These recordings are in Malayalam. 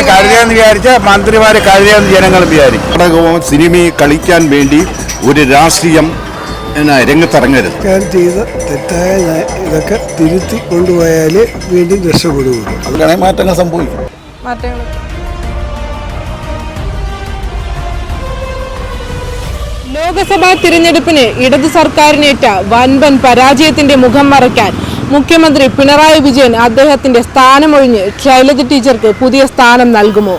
കരുതിയെന്ന് വിചാരിച്ച മന്ത്രിമാരെ കരുതിയെന്ന് ജനങ്ങൾ വിചാരിക്കും. നാടകവും സിനിമയിൽ കളിക്കാൻ വേണ്ടി ഒരു രാഷ്ട്രീയം എന്നാ, രംഗത്തിറങ്ങരുത്. സർക്കാർ ചെയ്ത തെറ്റായ നയ- ഇതൊക്കെ തിരുത്തി കൊണ്ടുപോയാൽ വീണ്ടും രക്ഷപ്പെടുകയുള്ളൂ. അതിലാണെങ്കിൽ മാറ്റങ്ങൾ സംഭവിക്കും. മാറ്റങ്ങൾ ലോക്സഭാ തിരഞ്ഞെടുപ്പിന് ഇടതു സർക്കാരിനേറ്റ വൻപൻ പരാജയത്തിന്റെ മുഖം മറയ്ക്കാൻ മുഖ്യമന്ത്രി പിണറായി വിജയൻ അദ്ദേഹത്തിന്റെ സ്ഥാനമൊഴിഞ്ഞ് ശൈലജ ടീച്ചർക്ക് പുതിയ സ്ഥാനം നൽകുമോ?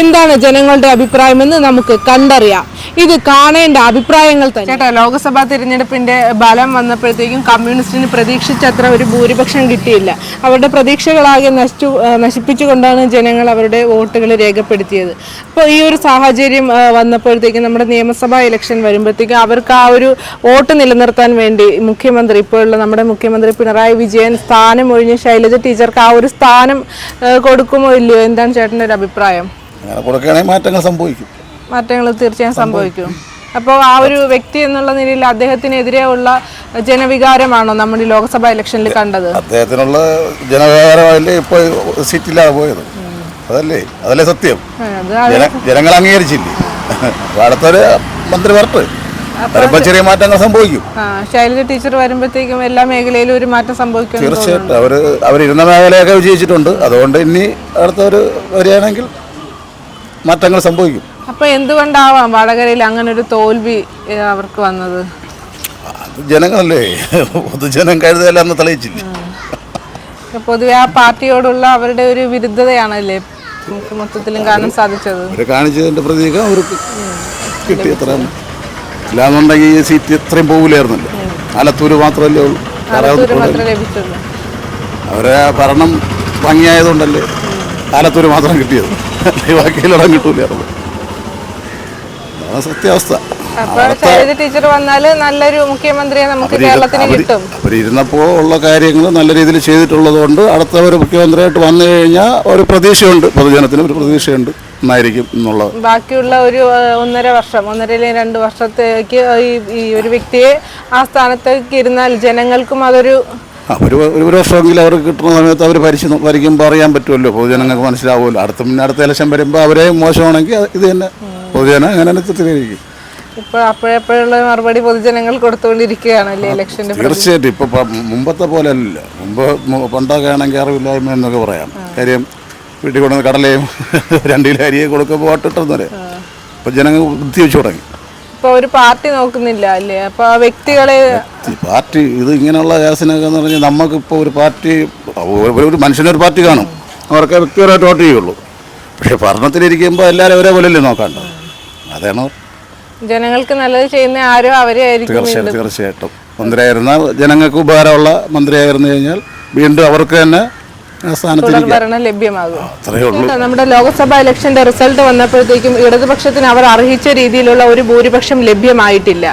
എന്താണ് ജനങ്ങളുടെ അഭിപ്രായമെന്ന് നമുക്ക് കണ്ടറിയാം. ഇത് കാണേണ്ട അഭിപ്രായങ്ങൾ തന്നെ. ചേട്ടാ ലോക്സഭാ തിരഞ്ഞെടുപ്പിന്റെ ബലം വന്നപ്പോഴത്തേക്കും കമ്മ്യൂണിസ്റ്റിന് പ്രതീക്ഷിച്ചത്ര ഒരു ഭൂരിപക്ഷം കിട്ടിയില്ല. അവരുടെ പ്രതീക്ഷകളാകെ നശിച്ചു നശിപ്പിച്ചുകൊണ്ടാണ് ജനങ്ങൾ അവരുടെ വോട്ടുകൾ രേഖപ്പെടുത്തിയത്. അപ്പോൾ ഈ ഒരു സാഹചര്യം വന്നപ്പോഴത്തേക്കും നമ്മുടെ നിയമസഭാ ഇലക്ഷൻ വരുമ്പോഴത്തേക്കും അവർക്ക് ആ ഒരു വോട്ട് നിലനിർത്താൻ വേണ്ടി മുഖ്യമന്ത്രി ഇപ്പോഴുള്ള നമ്മുടെ മുഖ്യമന്ത്രി പിണറായി വിജയൻ സ്ഥാനം ഒഴിഞ്ഞ് ശൈലജ ടീച്ചർക്ക് ആ ഒരു സ്ഥാനം കൊടുക്കുമോ ഇല്ലയോ? എന്താണ് ചേട്ടന്റെ ഒരു അഭിപ്രായം? അങ്ങനെ കൊടുക്കുകയാണെങ്കിൽ മാറ്റങ്ങൾ സംഭവിക്കും. മാറ്റങ്ങൾ തീർച്ചയായും സംഭവിക്കും. അപ്പോൾ ആ ഒരു വ്യക്തി എന്നുള്ള നിലയിൽ അദ്ദേഹത്തിനെതിരെ ഉള്ള ജനവികാരമാണോ നമ്മുടെ ഈ ലോക്സഭാ ഇലക്ഷനിൽ കണ്ടത്? അദ്ദേഹത്തിനുള്ള ജനവികാരമല്ലേ ഇപ്പോൾ സീറ്റില്ലാതെ പോയത്. അതല്ലേ? അതല്ലേ സത്യം. ജനങ്ങൾ അംഗീകരിച്ചില്ലേ? അടുത്തൊരു മന്ത്രി വരട്ടെ. വരുമ്പോൾ ചെറിയ മാറ്റങ്ങൾ സംഭവിക്കും. ശൈലജ ടീച്ചർ വരുമ്പോഴത്തേക്കും എല്ലാ മേഖലയിലും ഒരു മാറ്റം സംഭവിക്കും തീർച്ചയായിട്ടും. അവർ അവരിരുന്ന മേഖലയൊക്കെ വിജയിച്ചിട്ടുണ്ട്. അതുകൊണ്ട് ഇനി അടുത്തൊരു വരികയാണെങ്കിൽ മാറ്റങ്ങൾ സംഭവിക്കും. അപ്പൊ എന്തുകൊണ്ടാവാം വടകരയിൽ അങ്ങനെ ഒരു തോൽവി അവർക്ക് വന്നത്? അത് ജനങ്ങളല്ലേ? പൊതുജനം കരുതലെന്ന് തെളിയിച്ചില്ല. പൊതുവെ ആ പാർട്ടിയോടുള്ള അവരുടെ ഒരു വിരുദ്ധതയാണല്ലേ മൊത്തത്തിലും കാണാൻ സാധിച്ചത്? കാണിച്ചതിന്റെ പ്രതീകം അവർക്ക് കിട്ടി ഇല്ലാന്നുണ്ടെങ്കിൽ ഈ സീറ്റ് ഇത്രയും പോകില്ലായിരുന്നല്ലോ ആലത്തൂര് മാത്രമല്ലേ ഉള്ളൂ. അവരെ ഭരണം ഭംഗിയായതുകൊണ്ടല്ലേ ആലത്തൂര് മാത്രം കിട്ടിയത്. ബാക്കിയിലിടം കിട്ടൂലായിരുന്നു. അതാണ് സത്യാവസ്ഥ. ടീച്ചർ വന്നാൽ നല്ലൊരു മുഖ്യമന്ത്രിയെ നമുക്ക് കേരളത്തിന് കിട്ടും. അവരിരുന്നപ്പോൾ ഉള്ള കാര്യങ്ങൾ നല്ല രീതിയിൽ ചെയ്തിട്ടുള്ളത് കൊണ്ട് അടുത്ത ഒരു മുഖ്യമന്ത്രിയായിട്ട് വന്നു കഴിഞ്ഞാൽ ഒരു പ്രതീക്ഷയുണ്ട്. പൊതുജനത്തിന് ഒരു പ്രതീക്ഷയുണ്ട് എന്നായിരിക്കും എന്നുള്ളത് ബാക്കിയുള്ള ഒരു ഒന്നര വർഷം ഒന്നര രണ്ട് വർഷത്തേക്ക് ഈ ഒരു വ്യക്തിയെ ആ സ്ഥാനത്തേക്ക് ഇരുന്നാൽ ജനങ്ങൾക്കും അതൊരു ഒരു ഒരു വർഷമെങ്കിലും അവർക്ക് കിട്ടുന്ന സമയത്ത് അവർ ഭരിച്ച് ഭരിക്കുമ്പോൾ അറിയാൻ പറ്റുമല്ലോ. പൊതുജനങ്ങൾക്ക് മനസ്സിലാവുമല്ലോ. അടുത്ത പിന്നെ അടുത്ത ഇലക്ഷൻ വരുമ്പോൾ അവരെ മോശമാണെങ്കിൽ ഇത് തന്നെ. പൊതുജനം അങ്ങനെ തന്നെ തെറ്റിദ്ധരിക്കും ഇപ്പൊ അപ്പോഴപ്പോഴുള്ള മറുപടി പൊതുജനങ്ങൾ കൊടുത്തുകൊണ്ടിരിക്കുകയാണല്ലേ ഇലക്ഷന്റെ തീർച്ചയായിട്ടും. ഇപ്പൊ മുമ്പത്തെ പോലെ അല്ല മുമ്പ് പണ്ടൊക്കെ ആണെങ്കിൽ അറിവില്ലായ്മ എന്നൊക്കെ പറയാം. കാര്യം വീട്ടിൽ കൊണ്ടുവന്ന് കടലയും രണ്ട് കിലോ അരിയെ കൊടുക്കുമ്പോൾ വോട്ടിട്ടെന്ന് ഇപ്പൊ ജനങ്ങൾ ബുദ്ധി വെച്ചു തുടങ്ങി. ഇപ്പൊ ഒരു പാർട്ടി നോക്കുന്നില്ല അല്ലേ? അപ്പൊ വ്യക്തികളെ പാർട്ടി ഇത് ഇങ്ങനെയുള്ള കേസിനൊക്കെ എന്ന് പറഞ്ഞാൽ നമുക്കിപ്പോൾ ഒരു പാർട്ടി ഒരു- ഒരു മനുഷ്യനൊരു പാർട്ടി കാണും. അവർക്ക് വ്യക്തിപരമായിട്ട് വോട്ട് ചെയ്യുള്ളൂ. പക്ഷെ ഭരണത്തിലിരിക്കുമ്പോൾ എല്ലാവരും അല്ലേ നോക്കാണ്ട് അതാണ്? ജനങ്ങൾക്ക് നല്ലത് ചെയ്യുന്ന ആരും അവരെ തീർച്ചയായിട്ടും തീർച്ചയായിട്ടും. മന്ത്രിയായിരുന്ന ജനങ്ങൾക്ക് ഉപകാരമുള്ള മന്ത്രിയായിരുന്നു കഴിഞ്ഞാൽ വീണ്ടും അവർക്ക് തന്നെ നമ്മുടെ ലോക്സഭാ ഇലക്ഷന്റെ റിസൾട്ട് വന്നപ്പോഴത്തേക്കും ഇടതുപക്ഷത്തിന് അവർ അർഹിച്ച രീതിയിലുള്ള ഒരു ഭൂരിപക്ഷം ലഭ്യമായിട്ടില്ല.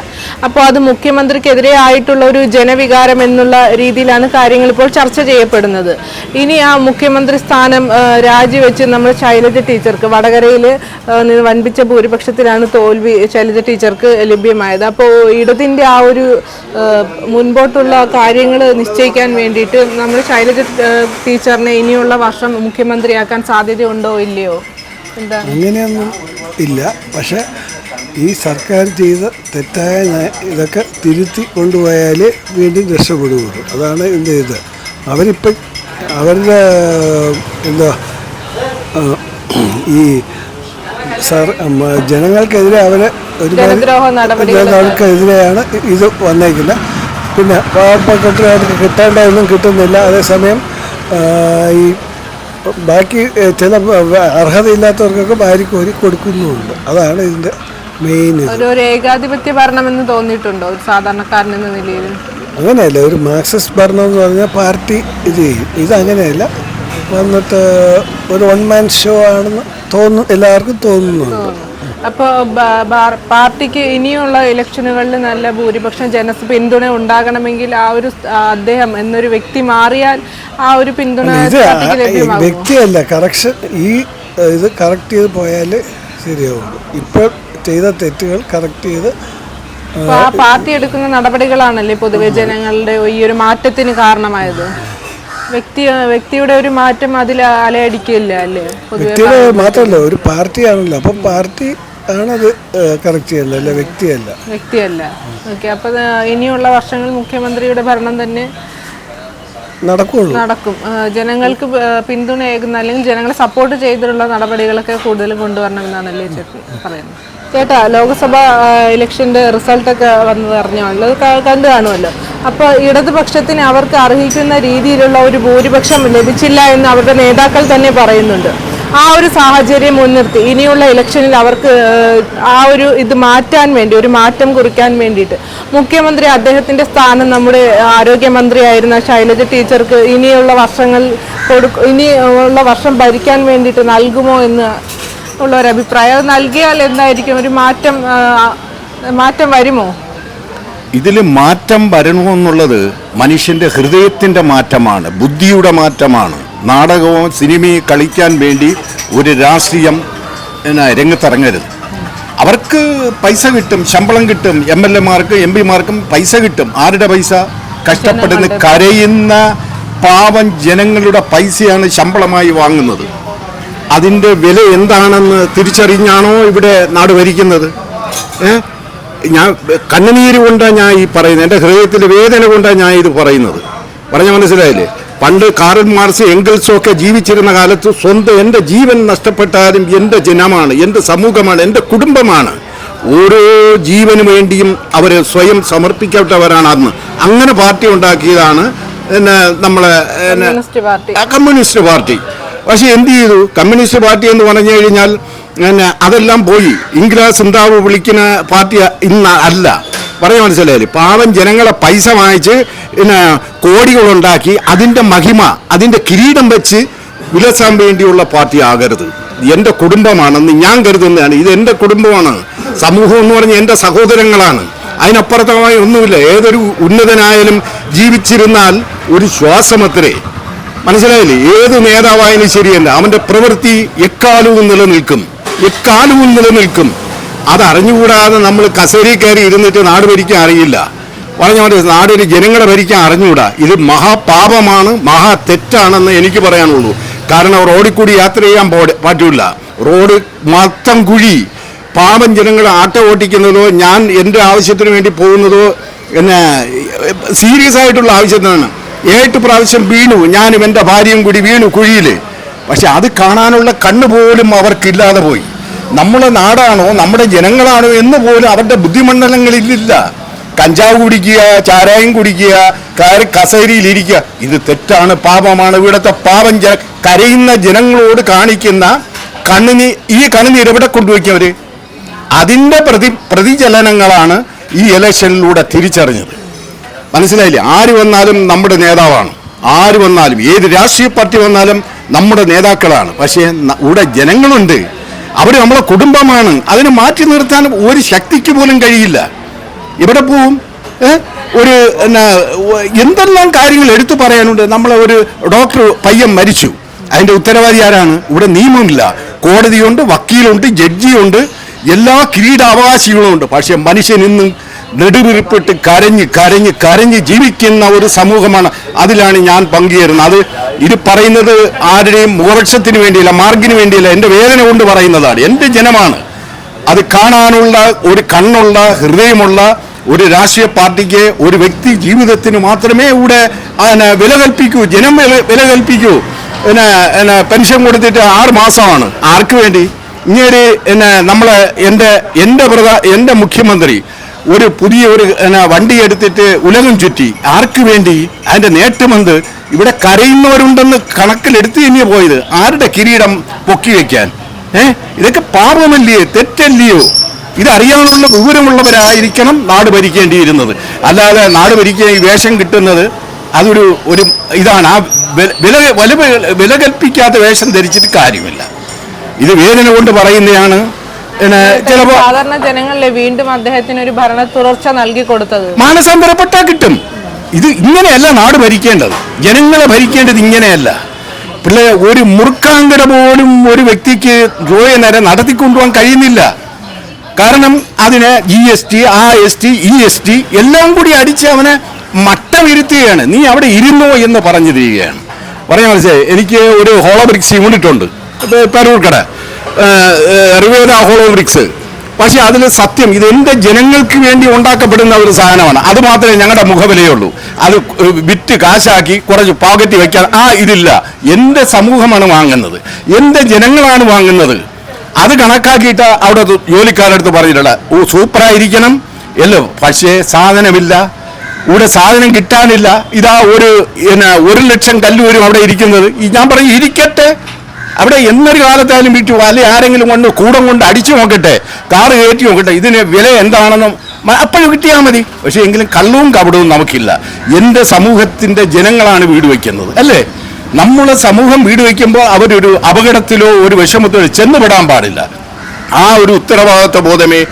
അപ്പോൾ അത് മുഖ്യമന്ത്രിക്കെതിരെ ആയിട്ടുള്ള ഒരു ജനവികാരം എന്നുള്ള രീതിയിലാണ് കാര്യങ്ങൾ ഇപ്പോൾ ചർച്ച ചെയ്യപ്പെടുന്നത്. ഇനി ആ മുഖ്യമന്ത്രി സ്ഥാനം രാജിവെച്ച് നമ്മുടെ ശൈലജ ടീച്ചർക്ക് വടകരയിൽ വൻപിച്ച ഭൂരിപക്ഷത്തിലാണ് തോൽവി ശൈലജ ടീച്ചർക്ക് ലഭ്യമായത്. അപ്പോൾ ഇടതിന്റെ ആ ഒരു മുൻപോട്ടുള്ള കാര്യങ്ങൾ നിശ്ചയിക്കാൻ വേണ്ടിയിട്ട് നമ്മൾ ശൈലജ ആ, ടീച്ചറിനെ ഇനിയുള്ള വർഷം മുഖ്യമന്ത്രിയാക്കാൻ സാധ്യതയുണ്ടോ ഇല്ലയോ? എന്താ? അങ്ങനെയൊന്നും ഇല്ല. പക്ഷേ ഈ സർക്കാർ ചെയ്ത തെറ്റായ ഇതൊക്കെ തിരുത്തി കൊണ്ടുപോയാൽ വീണ്ടും രക്ഷപ്പെടുകയുള്ളൂ. അതാണ് എന്റെ ഇത്. അവരിപ്പം അവരുടെ എന്താ ഈ സർ ജനങ്ങൾക്കെതിരെ അവരെ ഒരുപാട് ജനദ്രോഹ നടപടികൾ ജനങ്ങൾക്കെതിരെയാണ് ഇത് വന്നേക്കുന്നത്. പിന്നെ പാവപ്പെട്ടവർക്ക് കിട്ടേണ്ടതൊന്നും കിട്ടുന്നില്ല. അതേസമയം ഈ ബാക്കി ചില അർഹതയില്ലാത്തവർക്കൊക്കെ അർഹതയില്ലാത്തവർക്കൊക്കെ കോരി കൊടുക്കുന്നുമുണ്ട് അതാണ് ഇതിന്റെ മെയിൻ ഒരു ഏകാധിപത്യ ഭരണമെന്ന് തോന്നിയിട്ടുണ്ടോ? ഒരു സാധാരണക്കാരൻ എന്ന നിലയിൽ? അങ്ങനെയല്ല ഒരു മാർക്സിസ്റ്റ് ഭരണം എന്ന് പറഞ്ഞാൽ പാർട്ടി ഇത് ചെയ്യും ഇതങ്ങനെയല്ല വന്നിട്ട് ഒരു വൺ മാൻ ഷോ ആണെന്ന് തോന്നുന്നു എല്ലാവർക്കും തോന്നുന്നുണ്ട്. അപ്പോൾ പാർട്ടിക്ക് ഇനിയുള്ള ഇലക്ഷനുകളിൽ നല്ല ഭൂരിപക്ഷം ജന പിന്തുണ ഉണ്ടാകണമെങ്കിൽ ആ ഒരു അദ്ദേഹം എന്നൊരു വ്യക്തി മാറിയാൽ ആ ഒരു പിന്തുണ വ്യക്തിയല്ല കറക്ഷൻ ഈ ഇത് കറക്റ്റ് ചെയ്ത് പോയാൽ ശരിയാവുള്ളൂ. ഇപ്പോൾ ചെയ്ത തെറ്റുകൾ കറക്റ്റ് ചെയ്ത് പാർട്ടി എടുക്കുന്ന നടപടികളാണല്ലേ പൊതുവെ ജനങ്ങളുടെ ഈ ഒരു മാറ്റത്തിന് കാരണമായത്? വ്യക്തി വ്യക്തിയുടെ ഒരു മാറ്റം അതിൽ അലയടിക്കില്ല അല്ലേ? വ്യക്തിയുടെ മാത്രമല്ല ഒരു പാർട്ടിയാണല്ലോ അപ്പം പാർട്ടി ആണത് കറക്റ്റ് ചെയ്യേണ്ടത് അല്ല വ്യക്തിയല്ല. വ്യക്തിയല്ല. ഓക്കെ അപ്പൊ ഇനിയുള്ള വർഷങ്ങൾ മുഖ്യമന്ത്രിയുടെ ഭരണം തന്നെ നടക്കുള്ളൂ. നടക്കും. ജനങ്ങൾക്ക് പിന്തുണയേകുന്ന അല്ലെങ്കിൽ ജനങ്ങളെ സപ്പോർട്ട് ചെയ്തിട്ടുള്ള നടപടികളൊക്കെ കൂടുതൽ കൊണ്ടുവരണം എന്നാണല്ലേ ചേട്ടൻ പറയുന്നത്? ചേട്ടാ ലോക്സഭ ഇലക്ഷന്റെ റിസൾട്ടൊക്കെ വന്നത് അറിഞ്ഞാണല്ലോ. കണ്ടു കാണുമല്ലോ. അപ്പോൾ ഇടതുപക്ഷത്തിന് അവർക്ക് അർഹിക്കുന്ന രീതിയിലുള്ള ഒരു ഭൂരിപക്ഷം ലഭിച്ചില്ല എന്ന് അവരുടെ നേതാക്കൾ തന്നെ പറയുന്നുണ്ട്. ആ ഒരു സാഹചര്യം മുൻനിർത്തി. ഇനിയുള്ള ഇലക്ഷനിൽ അവർക്ക് ആ ഒരു ഇത് മാറ്റാൻ വേണ്ടി ഒരു മാറ്റം കുറിക്കാൻ വേണ്ടിയിട്ട് മുഖ്യമന്ത്രി അദ്ദേഹത്തിന്റെ സ്ഥാനം നമ്മുടെ ആരോഗ്യമന്ത്രിയായിരുന്ന ശൈലജ ടീച്ചർക്ക് ഇനിയുള്ള വർഷങ്ങൾ കൊടു ഇനിയുള്ള വർഷം ഭരിക്കാൻ വേണ്ടിയിട്ട് നൽകുമോ എന്ന് ഉള്ള ഒരു അഭിപ്രായം. നൽകിയാൽ എന്തായിരിക്കും? ഒരു മാറ്റം മാറ്റം വരുമോ? ഇതിൽ മാറ്റം വരണമെന്നുള്ളത് മനുഷ്യന്റെ ഹൃദയത്തിന്റെ മാറ്റമാണ് ബുദ്ധിയുടെ മാറ്റമാണ്. നാടകവും സിനിമയും കളിക്കാൻ വേണ്ടി ഒരു രാഷ്ട്രീയം എന്നാ, രംഗത്തിറങ്ങരുത്. അവർക്ക് പൈസ കിട്ടും ശമ്പളം കിട്ടും എം എൽ എമാർക്ക് എം പിമാർക്കും പൈസ കിട്ടും. ആരുടെ പൈസ? കഷ്ടപ്പെടുന്ന കരയുന്ന പാവം ജനങ്ങളുടെ പൈസയാണ് ശമ്പളമായി വാങ്ങുന്നത്. അതിന്റെ വില എന്താണെന്ന് തിരിച്ചറിഞ്ഞാണോ ഇവിടെ നാട് ഭരിക്കുന്നത്? ഞാൻ കണ്ണുനീര് കൊണ്ടാണ് ഞാൻ ഈ പറയുന്നത്. എന്റെ ഹൃദയത്തിന്റെ വേദന കൊണ്ടാണ് ഞാൻ ഇത് പറയുന്നത്. പറഞ്ഞ മനസ്സിലായില്ലേ? പണ്ട് കാറൽ മാർസ് എങ്കിൾസും ഒക്കെ ജീവിച്ചിരുന്ന കാലത്ത് സ്വന്തം എന്റെ ജീവൻ നഷ്ടപ്പെട്ടാലും എന്റെ ജനമാണ് എന്റെ സമൂഹമാണ് എന്റെ കുടുംബമാണ്. ഓരോ ജീവന് വേണ്ടിയും അവർ സ്വയം സമർപ്പിക്കപ്പെട്ടവരാണ് അന്ന് അങ്ങനെ പാർട്ടി ഉണ്ടാക്കിയതാണ് പിന്നെ നമ്മളെ കമ്മ്യൂണിസ്റ്റ് പാർട്ടി. പക്ഷെ എന്ത് ചെയ്തു? കമ്മ്യൂണിസ്റ്റ് പാർട്ടി എന്ന് പറഞ്ഞു കഴിഞ്ഞാൽ പിന്നെ അതെല്ലാം പോയി. ഇംഗ്ലാസ് ഉണ്ടാവ് വിളിക്കുന്ന പാർട്ടി ഇന്ന് അല്ല. പറയാൻ മനസ്സിലായില്ലേ? പാവം ജനങ്ങളെ പൈസ വാങ്ങിച്ച് പിന്നെ കോടികളുണ്ടാക്കി അതിന്റെ മഹിമ അതിന്റെ കിരീടം വെച്ച് വിലസാൻ വേണ്ടിയുള്ള പാർട്ടി ആകരുത്. എന്റെ കുടുംബമാണെന്ന് ഞാൻ കരുതുന്നതാണ്. ഇത് എന്റെ കുടുംബമാണ്. സമൂഹം എന്ന് പറഞ്ഞ എന്റെ സഹോദരങ്ങളാണ്. അതിനപ്പുറത്തമായി ഒന്നുമില്ല ഏതൊരു ഉന്നതനായാലും ജീവിച്ചിരുന്നാൽ ഒരു ശ്വാസമത്രേ. മനസ്സിലായില്ലേ? ഏത് നേതാവായാലും ശരിയല്ല അവന്റെ പ്രവൃത്തി എക്കാലവും നിലനിൽക്കും. എക്കാലവും നിലനിൽക്കും. അതറിഞ്ഞുകൂടാതെ നമ്മൾ കസേരയിൽ കയറി ഇരുന്നിട്ട് നാട് ഭരിക്കാൻ അറിയില്ല. പറഞ്ഞ പോലെ നാടിന് ജനങ്ങളെ ഭരിക്കാൻ അറിഞ്ഞുകൂടാ. ഇത് മഹാപാപമാണ് മഹാ തെറ്റാണെന്ന് എനിക്ക് പറയാനുള്ളൂ. കാരണം റോഡിൽ കൂടി യാത്ര ചെയ്യാൻ പോ- പറ്റൂല റോഡ് മൊത്തം കുഴി. പാപം ജനങ്ങളെ ആട്ട ഓട്ടിക്കുന്നതോ ഞാൻ എന്റെ ആവശ്യത്തിന് വേണ്ടി പോകുന്നതോ എന്നെ സീരിയസ് ആയിട്ടുള്ള ആവശ്യത്തിനാണ് ഏട്ട് പ്രാവശ്യം വീണു. ഞാനും എന്റെ ഭാര്യയും കൂടി വീണു കുഴിയിൽ പക്ഷെ അത് കാണാനുള്ള കണ്ണ് പോലും അവർക്കില്ലാതെ പോയി. നമ്മളെ നാടാണോ നമ്മുടെ ജനങ്ങളാണോ എന്ന് പോലും അവരുടെ ബുദ്ധിമണ്ഡലങ്ങളിലില്ല. കഞ്ചാവ് കുടിക്കുക ചാരായം കുടിക്കുക കയറി കസേരിയിലിരിക്കുക. ഇത് തെറ്റാണ് പാപമാണ്. ഇവിടുത്തെ പാപം കരയുന്ന ജനങ്ങളോട് കാണിക്കുന്ന കണ്ണിന് ഈ കണ്ണുനീർ എവിടെ കൊണ്ടുവയ്ക്കവര് അതിന്റെ പ്രതി പ്രതിചലനങ്ങളാണ് ഈ ഇലക്ഷനിലൂടെ തിരിച്ചറിഞ്ഞത്. മനസ്സിലായില്ലേ? ആര് വന്നാലും നമ്മുടെ നേതാവാണ്. ആര് വന്നാലും ഏത് രാഷ്ട്രീയ പാർട്ടി വന്നാലും നമ്മുടെ നേതാക്കളാണ്. പക്ഷേ ഇവിടെ ജനങ്ങളുണ്ട്. അവർ നമ്മളെ കുടുംബമാണ്. അതിനെ മാറ്റി നിർത്താൻ ഒരു ശക്തിക്ക് പോലും കഴിയില്ല. ഇവിടെ പോവും? ഒരു എന്നാ എന്തെല്ലാം കാര്യങ്ങൾ എടുത്തു പറയാനുണ്ട്? നമ്മളെ ഒരു ഡോക്ടർ പയ്യൻ മരിച്ചു. അതിന്റെ ഉത്തരവാദി ആരാണ്? ഇവിടെ നിയമമില്ല. കോടതിയുണ്ട് വക്കീലുണ്ട് ജഡ്ജിയുണ്ട്. എല്ലാ കിരീടാവകാശികളും ഉണ്ട്. പക്ഷേ മനുഷ്യൻ ഇന്നും നെടുവിരിപ്പിട്ട് കരഞ്ഞ് കരഞ്ഞ് കരഞ്ഞ് ജീവിക്കുന്ന ഒരു സമൂഹമാണ് അതിലാണ് ഞാൻ പങ്കുചേരുന്നത്. അത് ഇത് പറയുന്നത് ആരുടെയും മുഖപക്ഷത്തിന് വേണ്ടിയില്ല മാർഗിന് വേണ്ടിയില്ല എന്റെ വേദന കൊണ്ട് പറയുന്നതാണ്. എന്റെ ജനമാണ്. അത് കാണാനുള്ള ഒരു കണ്ണുള്ള ഹൃദയമുള്ള ഒരു രാഷ്ട്രീയ പാർട്ടിക്ക് ഒരു വ്യക്തി ജീവിതത്തിന് മാത്രമേ ഇവിടെ അതിനെ വില കൽപ്പിക്കൂ ജനം വില കൽപ്പിക്കൂ. പിന്നെ പിന്നെ പെൻഷൻ കൊടുത്തിട്ട് ആറ് മാസമാണ്. ആർക്ക് വേണ്ടി? ഇങ്ങനെ എന്നെ നമ്മളെ എന്റെ എന്റെ പ്രധാ എന്റെ മുഖ്യമന്ത്രി ഒരു പുതിയ ഒരു വണ്ടി എടുത്തിട്ട് ഉലകം ചുറ്റി. ആർക്ക് വേണ്ടി? അതിന്റെ നേട്ടമെന്ത് ഇവിടെ കരയുന്നവരുണ്ടെന്ന് കണക്കിലെടുത്ത് തന്നെ പോയത്. ആരുടെ കിരീടം പൊക്കി വെക്കാൻ? ഏ? ഇതൊക്കെ പാപമല്ലയോ? തെറ്റല്ലയോ? ഇതറിയാനുള്ള വിവരമുള്ളവരായിരിക്കണം നാട് ഭരിക്കേണ്ടിയിരുന്നത്. അല്ലാതെ നാട് ഭരിക്കാൻ ഈ വേഷം കിട്ടുന്നത് അതൊരു ഒരു ഇതാണ്. ആ വില വില വില കൽപ്പിക്കാത്ത വേഷം ധരിച്ചിട്ട് കാര്യമില്ല. ഇത് വേദന കൊണ്ട് പറയുന്നതാണ്. ചിലപ്പോ സാധാരണ ജനങ്ങളെ വീണ്ടും അദ്ദേഹത്തിന് ഒരു ഭരണ തുടർച്ച നൽകി കൊടുത്തത്. മാനസാന്തരപ്പെട്ടാ കിട്ടും. ഇത് ഇങ്ങനെയല്ല നാട് ഭരിക്കേണ്ടത്. ജനങ്ങളെ ഭരിക്കേണ്ടത് ഇങ്ങനെയല്ല. പിള്ളേ ഒരു മുറുക്കാങ്കര പോലും ഒരു വ്യക്തിക്ക് ജോലി നേരെ നടത്തിക്കൊണ്ടുപോകാൻ കഴിയുന്നില്ല. കാരണം അതിന് ജി എസ് ടി ആ S T E S T എല്ലാം കൂടി അടിച്ച് അവനെ മട്ടമിരുത്തുകയാണ്. നീ അവിടെ ഇരുന്നോ എന്ന് പറഞ്ഞു തരികയാണ് പറയാൻ മനസ്സിലായി? എനിക്ക് ഒരു ഹോളോബ്രിക്സ് യൂണിറ്റ് ഉണ്ട്. പെരൂർക്കട. റിവേദ ഹോളോബ്രിക്സ് പക്ഷേ അതിൽ സത്യം ഇത് എന്റെ ജനങ്ങൾക്ക് വേണ്ടി ഉണ്ടാക്കപ്പെടുന്ന ഒരു സാധനമാണ്. അത് മാത്രമേ ഞങ്ങളുടെ മുഖവിലയുള്ളൂ അത് വിറ്റ് കാശാക്കി കുറച്ച് പോക്കറ്റ് വയ്ക്കാൻ ആ ഇതില്ല. എന്റെ സമൂഹമാണ് വാങ്ങുന്നത്. എന്റെ ജനങ്ങളാണ് വാങ്ങുന്നത്. അത് കണക്കാക്കിയിട്ട് അവിടെ ജോലിക്കാരടുത്ത് പറഞ്ഞിട്ടുള്ള സൂപ്പറായിരിക്കണം. എല്ലോ പക്ഷേ സാധനമില്ല. ഇവിടെ സാധനം കിട്ടാനില്ല. ഇതാ ഒരു ഒരു ലക്ഷം കല്ലൂരും അവിടെ ഇരിക്കുന്നത്. ഞാൻ പറഞ്ഞു ഇരിക്കട്ടെ. അവിടെ എന്നൊരു കാലത്തായാലും വിറ്റു അല്ലെ ആരെങ്കിലും കൊണ്ട് കൂടം കൊണ്ട് അടിച്ചു നോക്കട്ടെ കാറ് കയറ്റി നോക്കട്ടെ ഇതിന് വില എന്താണെന്നും അപ്പോഴും കിട്ടിയാൽ മതി. പക്ഷേ എങ്കിലും കള്ളവും കപടവും നമുക്കില്ല. എന്റെ സമൂഹത്തിന്റെ ജനങ്ങളാണ് വീട് വയ്ക്കുന്നത് അല്ലേ? നമ്മൾ സമൂഹം വീട് വയ്ക്കുമ്പോൾ അവരൊരു അപകടത്തിലോ ഒരു വിഷമത്തിലോ ചെന്നുപെടാൻ പാടില്ല. ആ ഒരു ഉത്തരവാദിത്വ ബോധമേ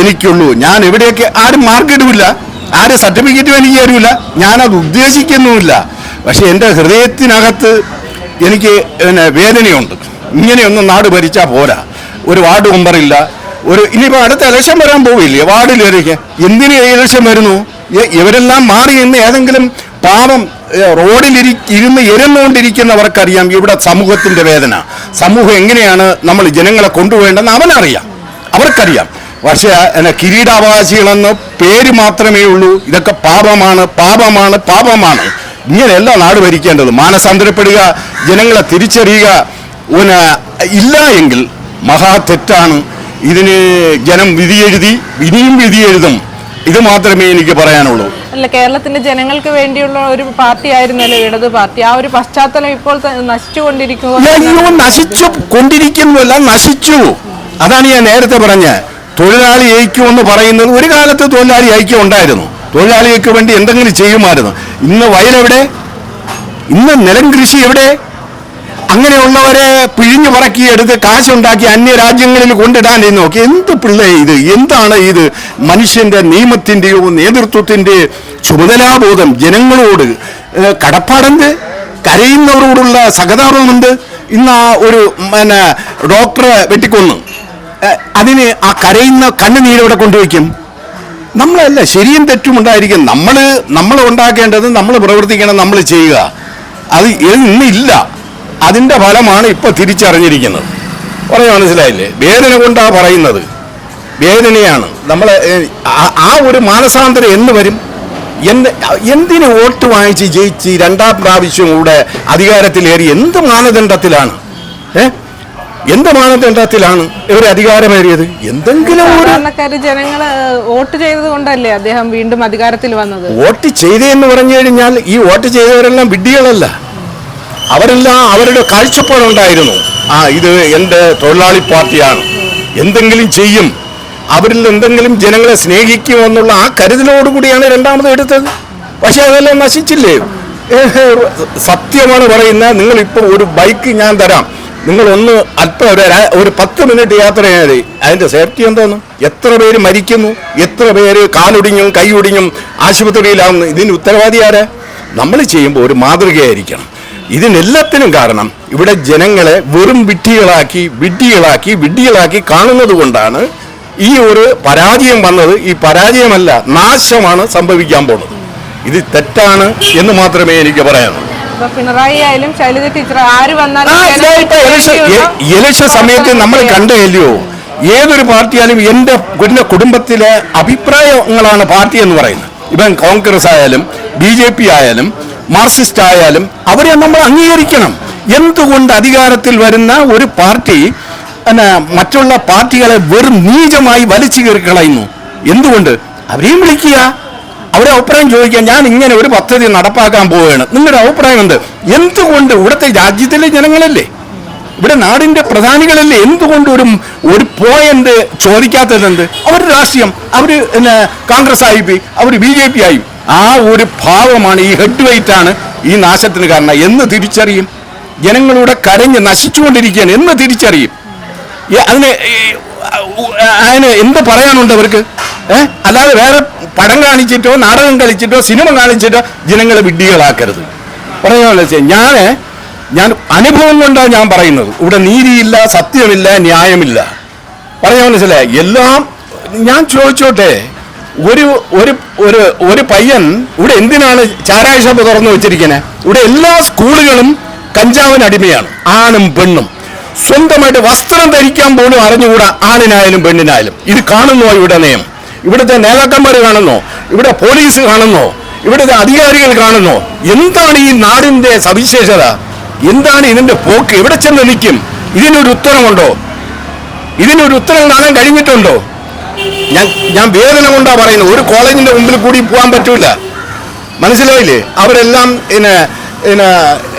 എനിക്കുള്ളൂ. ഞാൻ എവിടെയൊക്കെ ആരും മാർക്കിടുമില്ല ആരും സർട്ടിഫിക്കറ്റും എനിക്ക് തരില്ല ഞാനത് ഉദ്ദേശിക്കുന്നുമില്ല. പക്ഷേ എന്റെ ഹൃദയത്തിനകത്ത് എനിക്ക് പിന്നെ വേദനയുണ്ട്. ഇങ്ങനെയൊന്നും നാട് ഭരിച്ചാൽ പോരാ. ഒരു വാർഡ് മെമ്പറില്ല ഒരു ഇനിയിപ്പോൾ അടുത്ത ഇലക്ഷൻ വരാൻ പോവില്ലേ? വാർഡിലേക്ക് എന്തിന് ഇലക്ഷൻ വരുന്നു? ഇവരെല്ലാം മാറി ഇന്ന് ഏതെങ്കിലും പാവം റോഡിലിരി ഇരുന്ന് ഇരുന്നുകൊണ്ടിരിക്കുന്നവർക്കറിയാം ഇവിടെ സമൂഹത്തിന്റെ വേദന. സമൂഹം എങ്ങനെയാണ് നമ്മൾ ജനങ്ങളെ കൊണ്ടുപോകേണ്ടെന്ന് അവനറിയാം. അവർക്കറിയാം. പക്ഷേ എന്നെ കിരീടാവകാശികളെന്ന് പേര് മാത്രമേ ഉള്ളൂ. ഇതൊക്കെ പാപമാണ് പാപമാണ് പാപമാണ്. ഇങ്ങനെയല്ല നാട് ഭരിക്കേണ്ടത്. മാനസാന്തരപ്പെടുക ജനങ്ങളെ തിരിച്ചറിയുക. പിന്നെ ഇല്ല എങ്കിൽ മഹാ തെറ്റാണ്. ഇതിന് ജനം വിധിയെഴുതി ഇനിയും വിധിയെഴുതും ഇത് മാത്രമേ എനിക്ക് പറയാനുള്ളൂ. അല്ല കേരളത്തിന്റെ ജനങ്ങൾക്ക് വേണ്ടിയുള്ള ഒരു പാർട്ടി ആയിരുന്നല്ലോ ഇടത് പാർട്ടി. ആ ഒരു പശ്ചാത്തലം ഇപ്പോൾ നശിച്ചുകൊണ്ടിരിക്കുന്നു നശിച്ചു കൊണ്ടിരിക്കുന്നില്ല നശിച്ചു അതാണ് ഞാൻ നേരത്തെ പറഞ്ഞ തൊഴിലാളി ഐക്യം എന്ന് പറയുന്നത് ഒരു കാലത്ത് തൊഴിലാളി ഐക്യം ഉണ്ടായിരുന്നു. തൊഴിലാളികൾക്ക് വേണ്ടി എന്തെങ്കിലും ചെയ്യുമായിരുന്നു. ഇന്ന് വയലെവിടെ? ഇന്ന് നിലം കൃഷി എവിടെ? അങ്ങനെയുള്ളവരെ പിഴിഞ്ഞു പറക്കി എടുത്ത് കാശുണ്ടാക്കി അന്യ രാജ്യങ്ങളിൽ കൊണ്ടിടാൻ നോക്കി. എന്ത് പിള്ളേ ഇത്? എന്താണ് ഇത്? മനുഷ്യന്റെ നിയമത്തിന്റെയോ നേതൃത്വത്തിന്റെ ചുമതലാബോധം ജനങ്ങളോട് കടപ്പാടുണ്ട് കരയുന്നവരോടുള്ള സഹതാപമുണ്ട്. ഇന്ന് ആ ഒരു പിന്നെ ഡോക്ടറെ വെട്ടിക്കൊന്നു. അതിന് ആ കരയുന്ന കണ്ണുനീരോടെ കൊണ്ടുവയ്ക്കും? നമ്മളല്ല ശരിയും തെറ്റും ഉണ്ടായിരിക്കും. നമ്മൾ നമ്മൾ ഉണ്ടാക്കേണ്ടത് നമ്മൾ പ്രവർത്തിക്കണം നമ്മൾ ചെയ്യുക. അത് ഇന്നില്ല. അതിന്റെ ഫലമാണ് ഇപ്പോൾ തിരിച്ചറിഞ്ഞിരിക്കുന്നത്. പറയാൻ മനസ്സിലായില്ലേ? വേദന കൊണ്ടാണ് പറയുന്നത്. വേദനയാണ്. നമ്മൾ ആ ഒരു മാനസാന്തരം എന്ന് വരും. എന്ത് എന്തിന് വോട്ട് വാങ്ങിച്ച് ജയിച്ച് രണ്ടാം പ്രാവശ്യം കൂടെ അധികാരത്തിലേറി? എന്ത് മാനദണ്ഡത്തിലാണ്? ഏ? എന്ത് മാനദണ്ഡത്തിലാണ് ഇവർ അധികാരമേറിയത്? എന്തെങ്കിലും ഒരു ജനങ്ങൾ വോട്ട് ചെയ്തതുകൊണ്ടല്ലേ അദ്ദേഹം വീണ്ടും അധികാരത്തിൽ വന്നത്? വോട്ട് ചെയ്തെന്ന് പറഞ്ഞു കഴിഞ്ഞാൽ ഈ വോട്ട് ചെയ്തവരെല്ലാം വിഡ്ഢികളല്ല. അവരെല്ലാം അവരുടെ കാഴ്ചപ്പാടുണ്ടായിരുന്നു. ആ ഇത് എന്റെ തൊഴിലാളി പാർട്ടിയാണ്. എന്തെങ്കിലും ചെയ്യും. അവരിൽ എന്തെങ്കിലും ജനങ്ങളെ സ്നേഹിക്കുമെന്നുള്ള ആ കരുതലോടുകൂടിയാണ് രണ്ടാമത് എടുത്തത്. പക്ഷെ അതെല്ലാം നശിച്ചില്ലേ? സത്യമാണ് പറയുന്നത്. നിങ്ങൾ ഇപ്പോൾ ഒരു ബൈക്ക് ഞാൻ തരാം. നിങ്ങൾ ഒന്ന് അല്പം ഒരു ഒരു പത്ത് മിനിറ്റ് യാത്ര ചെയ്യാൻ മതി. അതിന്റെ സേഫ്റ്റി എന്താണ് എത്ര പേര് മരിക്കുന്നു? എത്ര പേര് കാലൊടിഞ്ഞും കൈയൊടിഞ്ഞും ആശുപത്രിയിലാവുന്നു? ഇതിന് ഉത്തരവാദി ആരാ? നമ്മൾ ചെയ്യുമ്പോൾ ഒരു മാതൃകയായിരിക്കണം. ഇതിനെല്ലാത്തിനും കാരണം ഇവിടെ ജനങ്ങളെ വെറും വിഡ്ഢികളാക്കി വിഡ്ഢികളാക്കി വിഡ്ഢികളാക്കി കാണുന്നത് കൊണ്ടാണ് ഈ ഒരു പരാജയം വന്നത്. ഈ പരാജയമല്ല നാശമാണ് സംഭവിക്കാൻ പോകുന്നത്. ഇത് തെറ്റാണ് എന്ന് മാത്രമേ എനിക്ക് പറയാനുള്ളൂ. പിണറായി ആയാലും ശൈലജ ടീച്ചർ ആര് വന്നാലും ഇലക്ഷൻ സമയത്ത് നമ്മൾ കണ്ടല്ലോ ഏതൊരു പാർട്ടിയാലും എന്റെ എന്റെ കുടുംബത്തിലെ അഭിപ്രായങ്ങളാണ് പാർട്ടി എന്ന് പറയുന്നത്. ഇപ്പം കോൺഗ്രസ് ആയാലും ബി ജെ പി ആയാലും മാർക്സിസ്റ്റ് ആയാലും അവരെ നമ്മൾ അംഗീകരിക്കണം. എന്തുകൊണ്ട് അധികാരത്തിൽ വരുന്ന ഒരു പാർട്ടി പിന്നെ മറ്റുള്ള പാർട്ടികളെ വെറും നീചമായി വലിച്ചു കയറി കളയുന്നു എന്തുകൊണ്ട്? അവരെയും വിളിക്കുക. അവരെ അഭിപ്രായം ചോദിക്കാൻ ഞാൻ ഇങ്ങനെ ഒരു പദ്ധതി നടപ്പാക്കാൻ പോവുകയാണ്. നിങ്ങളുടെ അഭിപ്രായം എന്ത്? എന്തുകൊണ്ട് ഇവിടുത്തെ രാജ്യത്തിലെ ജനങ്ങളല്ലേ? ഇവിടെ നാടിന്റെ പ്രധാനികളല്ലേ? എന്തുകൊണ്ട് ഒരു ഒരു പോയിന്റ് ചോദിക്കാത്തതെന്ത്? അവർ രാഷ്ട്രീയം അവർ പിന്നെ കോൺഗ്രസ് ആയി പോയി അവർ ബി ജെ പി ആയി. ആ ഒരു ഭാവമാണ് ഈ ഹെഡ് വെയിറ്റ് ആണ് ഈ നാശത്തിന് കാരണം. എന്ന് തിരിച്ചറിയും. ജനങ്ങളുടെ കരഞ്ഞ് നശിച്ചുകൊണ്ടിരിക്കുകയാണ്. എന്ന് തിരിച്ചറിയും. അതിന് അതിന് എന്ത് പറയാനുണ്ട് അവർക്ക്? ഏ? അല്ലാതെ വേറെ പടം കാണിച്ചിട്ടോ നാടകം കളിച്ചിട്ടോ സിനിമ കാണിച്ചിട്ടോ ജനങ്ങളെ വിഡ്ഢികളാക്കരുത്. പറയാമല്ലോ ഞാൻ ഞാൻ അനുഭവം കൊണ്ടാണ് ഞാൻ പറയുന്നത്. ഇവിടെ നീതിയില്ല സത്യമില്ല ന്യായമില്ല. പറയാൻ മനസ്സിലായി? എല്ലാം ഞാൻ ചോദിച്ചോട്ടെ. ഒരു ഒരു ഒരു ഒരു പയ്യൻ ഇവിടെ എന്തിനാണ് ചാരായ ഷോപ്പ് തുറന്നു വെച്ചിരിക്കുന്നത് ഇവിടെ എല്ലാ സ്കൂളുകളും കഞ്ചാവിന് അടിമയാണ് ആണും പെണ്ണും. സ്വന്തമായിട്ട് വസ്ത്രം ധരിക്കാൻ പോലും അറിഞ്ഞുകൂടാ ആണിനായാലും പെണ്ണിനായാലും. ഇത് കാണുന്നു ഇവിടെ നിയമം. ഇവിടുത്തെ നേതാക്കന്മാർ കാണുന്നോ ഇവിടെ പോലീസ് കാണുന്നോ ഇവിടുത്തെ അധികാരികൾ കാണുന്നോ. എന്താണ് ഈ നാടിന്റെ സവിശേഷത? എന്താണ് ഇതിന്റെ പോക്ക്? എവിടെ ചെന്ന് നിൽക്കും? ഇതിനൊരു ഉത്തരമുണ്ടോ? ഇതിനൊരു ഉത്തരം കാണാൻ കഴിഞ്ഞിട്ടുണ്ടോ? ഞാൻ ഞാൻ വേദന കൊണ്ടാ പറയുന്നത്. ഒരു കോളേജിന്റെ മുമ്പിൽ കൂടി പോകാൻ പറ്റൂല. മനസ്സിലായില്ലേ? അവരെല്ലാം പിന്നെ പിന്നെ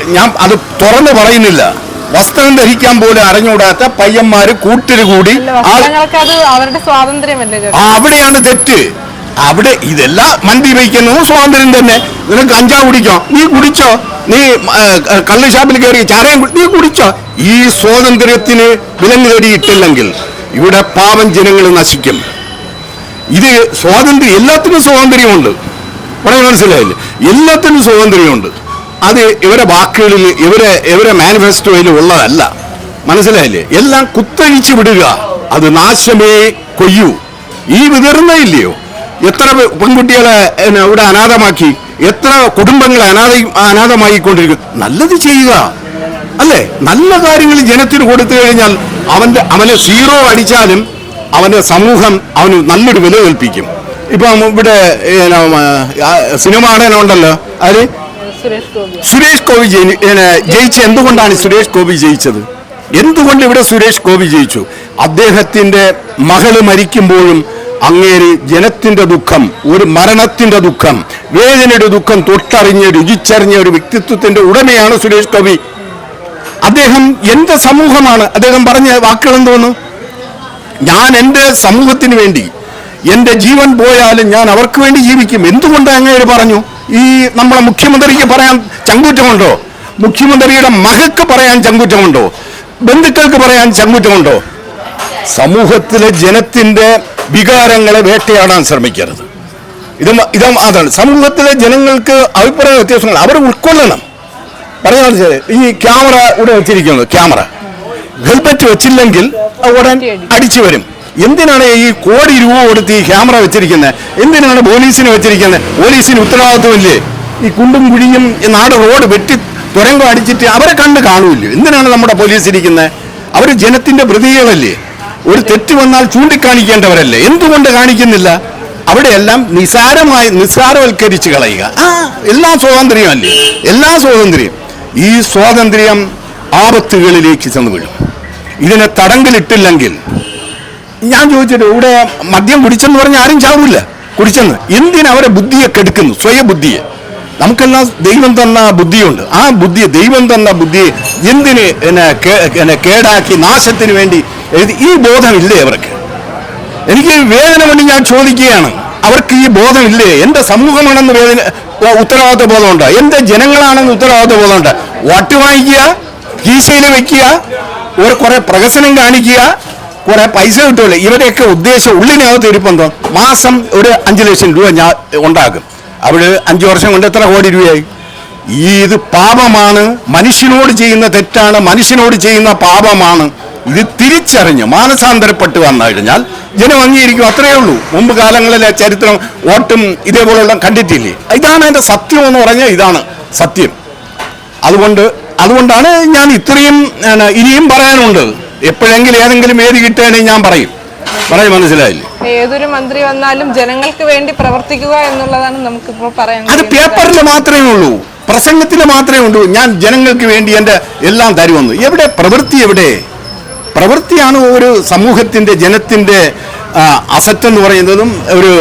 ഞാൻ അത് തുറന്നു പറയുന്നില്ല. വസ്ത്രം ധരിക്കാൻ പോലും അറിഞ്ഞുകൂടാത്ത പയ്യന്മാര് കൂട്ടര് കൂടി അവരുടെ സ്വാതന്ത്ര്യമല്ലേ അവിടെയാണ് തെറ്റ്. അവിടെ ഇതെല്ലാം മണ്ടി വയ്ക്കുന്നു സ്വാതന്ത്ര്യം തന്നെ. നിനക്ക് കഞ്ചാവ് കുടിക്കോ നീ കുടിച്ചോ? നീ കള്ള് ഷാപ്പിൽ കയറി ചാരം നീ കുടിച്ചോ? ഈ സ്വാതന്ത്ര്യത്തിന് വിലങ്ങ് തേടിയിട്ടില്ലെങ്കിൽ ഇവിടെ പാവം ജനങ്ങൾ നശിക്കും. ഇത് സ്വാതന്ത്ര്യം എല്ലാത്തിനും സ്വാതന്ത്ര്യമുണ്ട്. പറയാൻ മനസ്സിലായില്ലേ? എല്ലാത്തിനും സ്വാതന്ത്ര്യമുണ്ട്. അത് ഇവരെ വാക്കുകളിൽ ഇവരെ ഇവരെ മാനിഫെസ്റ്റോയിൽ ഉള്ളതല്ല. മനസ്സിലായില്ലേ? എല്ലാം കുത്തഴിച്ചു വിടുക. അത് നാശമേ കൊയ്യൂ. ഈ വിതറുന്ന ഇല്ലയോ? എത്ര പെൺകുട്ടികളെ ഇവിടെ അനാഥമാക്കി എത്ര കുടുംബങ്ങളെ അനാഥ അനാഥമായിക്കൊണ്ടിരിക്കും നല്ലത് ചെയ്യുക. അല്ലേ? നല്ല കാര്യങ്ങൾ ജനത്തിന് കൊടുത്തു കഴിഞ്ഞാൽ അവന്റെ അവനെ സീറോ അടിച്ചാലും അവന്റെ സമൂഹം അവന് നല്ലൊരു വില കൽപ്പിക്കും ഇപ്പം ഇവിടെ സിനിമ നടനുണ്ടല്ലോ അത് സുരേഷ് ഗോപി ജയിച്ച എന്തുകൊണ്ടാണ് സുരേഷ് ഗോപി ജയിച്ചത്? എന്തുകൊണ്ട് ഇവിടെ സുരേഷ് ഗോപി ജയിച്ചു? അദ്ദേഹത്തിന്റെ മകൾ മരിക്കുമ്പോഴും അങ്ങേര് ജനത്തിന്റെ ദുഃഖം ഒരു മരണത്തിന്റെ ദുഃഖം വേദനയുടെ ദുഃഖം തൊട്ടറിഞ്ഞ് രുചിച്ചറിഞ്ഞ ഒരു വ്യക്തിത്വത്തിന്റെ ഉടമയാണ് സുരേഷ് ഗോപി. അദ്ദേഹം എന്റെ സമൂഹമാണ്. അദ്ദേഹം പറഞ്ഞ വാക്കുകൾ എന്തോന്നു ഞാൻ എന്റെ സമൂഹത്തിന് വേണ്ടി എന്റെ ജീവൻ പോയാലും ഞാൻ അവർക്ക് വേണ്ടി ജീവിക്കും. എന്തുകൊണ്ട് അങ്ങേര് പറഞ്ഞു? ഈ നമ്മളെ മുഖ്യമന്ത്രിക്ക് പറയാൻ ചങ്കൂറ്റമുണ്ടോ? മുഖ്യമന്ത്രിയുടെ മകൾക്ക് പറയാൻ ചങ്കൂറ്റമുണ്ടോ? ബന്ധുക്കൾക്ക് പറയാൻ ചങ്കൂറ്റമുണ്ടോ? സമൂഹത്തിലെ ജനത്തിന്റെ വികാരങ്ങളെ വേട്ടയാടാൻ ശ്രമിക്കരുത്. ഇത് ഇത് അതാണ്. സമൂഹത്തിലെ ജനങ്ങൾക്ക് അഭിപ്രായ വ്യത്യാസങ്ങൾ അവർ ഉൾക്കൊള്ളണം. പറയാൻ ഈ ക്യാമറ ഇവിടെ വെച്ചിരിക്കുന്നത് ക്യാമറ. ഹെൽമെറ്റ് വെച്ചില്ലെങ്കിൽ ഉടൻ അടിച്ചു വരും. എന്തിനാണ് ഈ കോടി രൂപ കൊടുത്ത് ഈ ക്യാമറ വെച്ചിരിക്കുന്നത് എന്തിനാണ് പോലീസിന് വെച്ചിരിക്കുന്നത് പോലീസിന് ഉത്തരവാദിത്വമില്ലേ? ഈ കുണ്ടും കുഴിയും നാട് റോഡ് വെട്ടി തുരങ്കം അടിച്ചിട്ട് അവരെ കണ്ട് കാണൂല്ലോ? എന്തിനാണ് നമ്മുടെ പോലീസ് ഇരിക്കുന്നത് അവർ ജനത്തിന്റെ പ്രതികളല്ലേ? ഒരു തെറ്റ് വന്നാൽ ചൂണ്ടിക്കാണിക്കേണ്ടവരല്ലേ? എന്തുകൊണ്ട് കാണിക്കുന്നില്ല? അവിടെയെല്ലാം നിസാരമായി നിസ്സാരവൽക്കരിച്ച് കളയുക. ആ എല്ലാ സ്വാതന്ത്ര്യമല്ലേ എല്ലാ സ്വാതന്ത്ര്യം. ഈ സ്വാതന്ത്ര്യം ആപത്തുകളിലേക്ക് ചെന്ന് വീഴും. ഇതിനെ തടങ്കലിട്ടില്ലെങ്കിൽ ഞാൻ ചോദിച്ചിട്ട് ഇവിടെ മദ്യം കുടിച്ചെന്ന് പറഞ്ഞാൽ ആരും ചാവില്ല കുടിച്ചെന്ന്. എന്തിനാ അവരെ ബുദ്ധിയെ കെടുക്കുന്നു? സ്വയ ബുദ്ധിയെ. നമുക്കെല്ലാം ദൈവം തന്ന ബുദ്ധിയുണ്ട്. ആ ബുദ്ധി ദൈവം തന്ന ബുദ്ധി എന്തിന് എന്നെ കേടാക്കി നാശത്തിന് വേണ്ടി എഴുതി? ഈ ബോധമില്ലേ അവർക്ക്? എനിക്ക് വേദന കൊണ്ട് ഞാൻ ചോദിക്കുകയാണ്. അവർക്ക് ഈ ബോധമില്ലേ? എന്റെ സമൂഹമാണെന്ന് വേദന ഉത്തരവാദിത്വ ബോധമുണ്ട്? എന്റെ ജനങ്ങളാണെന്ന് ഉത്തരവാദിത്വ ബോധമുണ്ട്? വോട്ട് വാങ്ങിക്കുക കീശയിൽ വെക്കുക ഒരു കുറെ പ്രഹസനം കാണിക്കുക കുറെ പൈസ കിട്ടുമല്ലോ ഇവരെയൊക്കെ ഉദ്ദേശം ഉള്ളിനകത്ത് ഇരിപ്പന്തോ മാസം ഒരു അഞ്ചു ലക്ഷം രൂപ ഞാൻ ഉണ്ടാക്കും. അവിടെ അഞ്ചു വർഷം കൊണ്ട് എത്ര കോടി രൂപയായി? ഈ ഇത് പാപമാണ്. മനുഷ്യനോട് ചെയ്യുന്ന തെറ്റാണ്. മനുഷ്യനോട് ചെയ്യുന്ന പാപമാണ്. ഇത് തിരിച്ചറിഞ്ഞ് മാനസാന്തരപ്പെട്ട് വന്നു കഴിഞ്ഞാൽ ജനം അംഗീകരിക്കും. അത്രയേ ഉള്ളൂ. മുമ്പ് കാലങ്ങളിലെ ചരിത്രം വോട്ടും ഇതേപോലെയുള്ള കണ്ടിട്ടില്ലേ? ഇതാണ് എന്റെ സത്യം എന്ന് പറഞ്ഞാൽ ഇതാണ് സത്യം. അതുകൊണ്ട് അതുകൊണ്ടാണ് ഞാൻ ഇത്രയും ഇനിയും പറയാനുണ്ട്. എപ്പോഴെങ്കിലും ഏതെങ്കിലും വേദി കിട്ടുകയാണെങ്കിൽ ഞാൻ പറയും. പറയും മനസ്സിലായില്ലേ? ഏതൊരു മന്ത്രി വന്നാലും ജനങ്ങൾക്ക് വേണ്ടി പ്രവർത്തിക്കുക എന്നുള്ളതാണ് നമുക്കിപ്പോൾ പറയാൻ അത്. പേപ്പറിൽ മാത്രമേ ഉള്ളൂ. പ്രസംഗത്തിൽ മാത്രമേ ഉള്ളൂ. ഞാൻ ജനങ്ങൾക്ക് വേണ്ടി എന്റെ എല്ലാം തരുമെന്ന്. എവിടെ? പ്രവൃത്തി എവിടെ? പ്രവൃത്തിയാണ് ഒരു സമൂഹത്തിന്റെ ജനത്തിന്റെ അസറ്റ് എന്ന് പറയുന്നതും ഒരു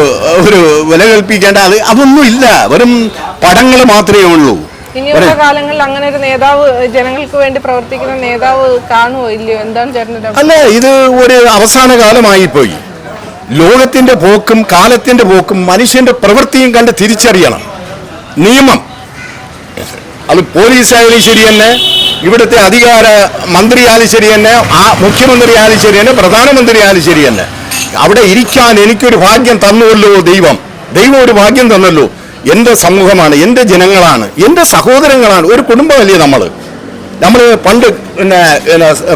ഒരു വില കൽപ്പിക്കേണ്ട അത് അതൊന്നും ഇല്ല വെറും പടങ്ങൾ മാത്രമേ ഉള്ളൂ. ഇനിയുള്ള കാലങ്ങളിൽ അങ്ങനെ ഒരു നേതാവ് ജനങ്ങൾക്ക് വേണ്ടി പ്രവർത്തിക്കുന്ന നേതാവ് കാണുമോ ഇല്ലയോ? എന്താണ് ചേട്ടന്റെ അല്ല ഇത് ഒരു അവസാന കാലമായി പോയി ലോകത്തിന്റെ പോക്കും കാലത്തിന്റെ പോക്കും മനുഷ്യന്റെ പ്രവൃത്തിയും കണ്ട് തിരിച്ചറിയണം. നിയമം. അത് പോലീസായാലും ശരി തന്നെ ഇവിടുത്തെ അധികാര മന്ത്രി ആയാലും ശരി തന്നെ ആ മുഖ്യമന്ത്രി ആയാലും ശരി തന്നെ പ്രധാനമന്ത്രി ആയാലും ശരി തന്നെ. അവിടെ ഇരിക്കാൻ എനിക്കൊരു ഭാഗ്യം തന്നുവല്ലോ ദൈവം. ദൈവം ഒരു ഭാഗ്യം തന്നല്ലോ. എന്റെ സമൂഹമാണ് എന്റെ ജനങ്ങളാണ് എന്റെ സഹോദരങ്ങളാണ് ഒരു കുടുംബമല്ലേ നമ്മൾ നമ്മൾ പണ്ട് പിന്നെ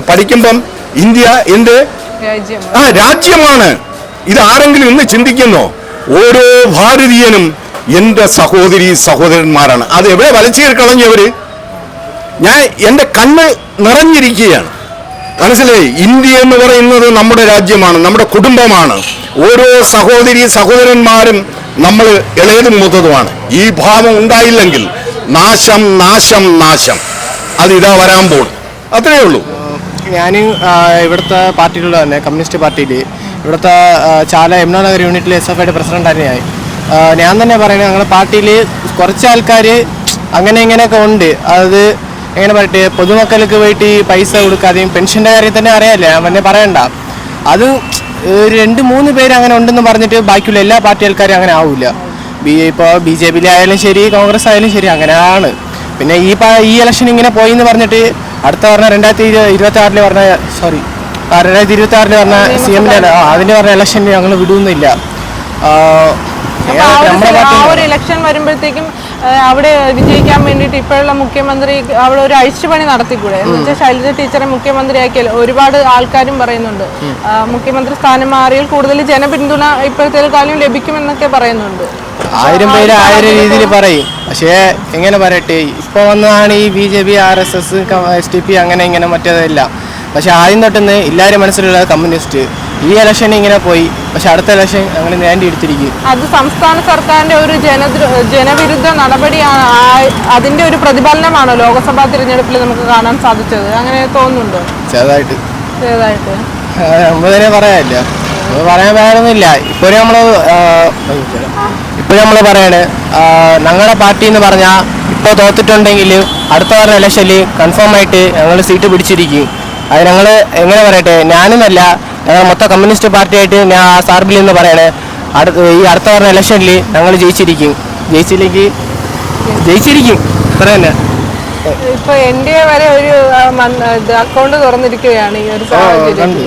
പഠിക്കുമ്പം ഇന്ത്യ എന്റെ ആ രാജ്യമാണ്. ഇത് ആരെങ്കിലും ഇന്ന് ചിന്തിക്കുന്നോ? ഓരോ ഭാരതീയനും എന്റെ സഹോദരി സഹോദരന്മാരാണ്. അത് എവിടെ വലിച്ചേർ കളഞ്ഞവര് ഞാൻ എന്റെ കണ്ണ് നിറഞ്ഞിരിക്കുകയാണ്. മനസ്സിലായി? ഇന്ത്യ എന്ന് പറയുന്നത് നമ്മുടെ രാജ്യമാണ് നമ്മുടെ കുടുംബമാണ്. ഓരോ സഹോദരി സഹോദരന്മാരും നമ്മൾ ഇളയതും മൂത്തതുമാണ്. ഈ ഭാവം ഉണ്ടായില്ലെങ്കിൽ നാശം നാശം നാശം. അത് ഇതാ വരാൻ പോകും അത്രയേ ഉള്ളൂ. ഞാൻ ഇവിടുത്തെ പാർട്ടിയിലുള്ള തന്നെ കമ്മ്യൂണിസ്റ്റ് പാർട്ടിയിൽ ഇവിടുത്തെ ചാല യമുനാനഗർ യൂണിറ്റിലെ എസ് എഫ് ഐയുടെ പ്രസിഡന്റ് തന്നെയായി. ഞാൻ തന്നെ പറയുന്നത് ഞങ്ങളുടെ പാർട്ടിയിൽ കുറച്ച് ആൾക്കാർ അങ്ങനെ ഇങ്ങനെയൊക്കെ ഉണ്ട്. അത് എങ്ങനെ പറയട്ടെ പൊതുമക്കൾക്ക് പോയിട്ട് പൈസ കൊടുക്കാതെയും പെൻഷന്റെ കാര്യം തന്നെ അറിയാമല്ലേ ഞാൻ പറയണ്ട. അത് രണ്ട് മൂന്ന് പേര് അങ്ങനെ ഉണ്ടെന്ന് പറഞ്ഞിട്ട് ബാക്കിയുള്ള എല്ലാ പാർട്ടി ആൾക്കാരും അങ്ങനെ ആവില്ല ബി ഇപ്പോൾ ബി ജെ പിയിലായാലും ശരി കോൺഗ്രസ് ആയാലും ശരി അങ്ങനെയാണ്. പിന്നെ ഈ ഈ ഇലക്ഷൻ ഇങ്ങനെ പോയി എന്ന് പറഞ്ഞിട്ട് അടുത്ത പറഞ്ഞ രണ്ടായിരത്തി ഇരുപത്തി ആറിൽ പറഞ്ഞ സോറി രണ്ടായിരത്തി ഇരുപത്തി ആറിൽ പറഞ്ഞ സി എമ്മിന്റെ അതിന്റെ പറഞ്ഞ? ഇലക്ഷൻ ഞങ്ങൾ വിടുന്നില്ല. നമ്മുടെ ഇലക്ഷൻ വരുമ്പോഴത്തേക്കും അവിടെ വിജയിക്കാൻ വേണ്ടിയിട്ട് ഇപ്പോഴുള്ള മുഖ്യമന്ത്രി അവിടെ ഒരു അഴിച്ചുപണി നടത്തിക്കൂടെ? എന്ന് വെച്ചാൽ ശൈലജ ടീച്ചറെ മുഖ്യമന്ത്രിയാക്കിയാൽ ഒരുപാട് ആൾക്കാരും പറയുന്നുണ്ട്. മുഖ്യമന്ത്രി സ്ഥാനം മാറിയാൽ കൂടുതൽ ജനപിന്തുണ ഇപ്പോഴത്തെ കാലം ലഭിക്കുമെന്നൊക്കെ പറയുന്നുണ്ട്. ആയിരം പേര് ആയിരം രീതിയിൽ പറയും. പക്ഷേ എങ്ങനെ പറയട്ടെ? ഇപ്പോൾ വന്നതാണ് ഈ B J P R S S S T P അങ്ങനെ ഇങ്ങനെ മറ്റേതെല്ലാം. പക്ഷെ ആദ്യം തൊട്ടെന്ന് എല്ലാവരും മനസ്സിലുള്ളത് കമ്മ്യൂണിസ്റ്റ്. ഈ ഇലക്ഷൻ ഇങ്ങനെ പോയി. പക്ഷെ അടുത്ത ഇലക്ഷൻ അങ്ങനെ നേണ്ടി എടുത്തിരിക്കും. അത് സംസ്ഥാന സർക്കാരിന്റെ ഒരു ജനദ്രോ ജനവിരുദ്ധ നടപടിയാണ്. അതിന്റെ ഒരു പ്രതിഫലനമാണോ ലോക്സഭാ തിരഞ്ഞെടുപ്പിൽ നമുക്ക് കാണാൻ സാധിച്ചത്? അങ്ങനെ തോന്നുന്നുണ്ടോ? ചെറുതായിട്ട്. ചെറുതായിട്ട്. പറയാനില്ല. പറയാൻ വേറൊന്നുമില്ല ഇപ്പോഴും നമ്മൾ ഇപ്പോഴും നമ്മൾ പറയാണ് ഞങ്ങളുടെ പാർട്ടി എന്ന് പറഞ്ഞാൽ ഇപ്പോൾ തോത്തിട്ടുണ്ടെങ്കിൽ അടുത്ത വരുന്ന ഇലക്ഷനിൽ കൺഫേം ആയിട്ട് ഞങ്ങൾ സീറ്റ് പിടിച്ചിരിക്കും. അത് ഞങ്ങൾ എങ്ങനെ പറയട്ടെ? ഞാനെന്നല്ല ഞങ്ങൾ മൊത്തം കമ്മ്യൂണിസ്റ്റ് പാർട്ടിയായിട്ട് ഞാൻ ആ സാർബിൽ എന്ന് പറയണേ. അടുത്ത ഈ അടുത്ത പറഞ്ഞ ഇലക്ഷനിൽ ഞങ്ങൾ ജയിച്ചിരിക്കും. ജയിച്ചില്ലെങ്കിൽ ജയിച്ചിരിക്കും. ഇത്ര തന്നെ. ഇപ്പൊ എന്റെ വരെ ഒരു അക്കൗണ്ട് തുറന്നിരിക്കുകയാണ് ഈ ഒരു സാഹചര്യത്തിൽ